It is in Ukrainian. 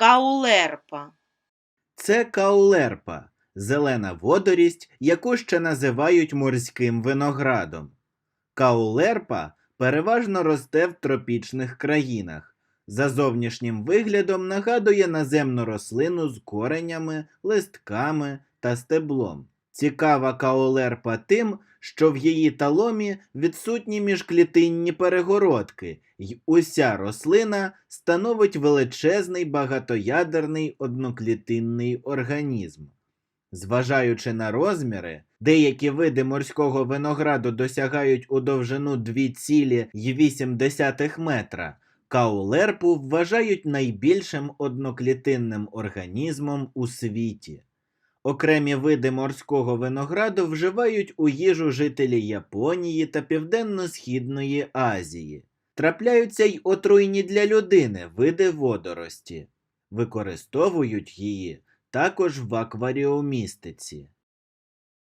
Каулерпа. Це каулерпа зелена водорість, яку ще називають морським виноградом. Каулерпа переважно росте в тропічних країнах. За зовнішнім виглядом нагадує наземну рослину з коренями, листками та стеблом. Цікава каолерпа тим, що в її таломі відсутні міжклітинні перегородки, й уся рослина становить величезний багатоядерний одноклітинний організм. Зважаючи на розміри, деякі види морського винограду досягають у довжину 2,8 метра. Каулерпу вважають найбільшим одноклітинним організмом у світі. Окремі види морського винограду вживають у їжу жителі Японії та Південно-Східної Азії. Трапляються й отруйні для людини види водорості. Використовують її також в акваріумістиці.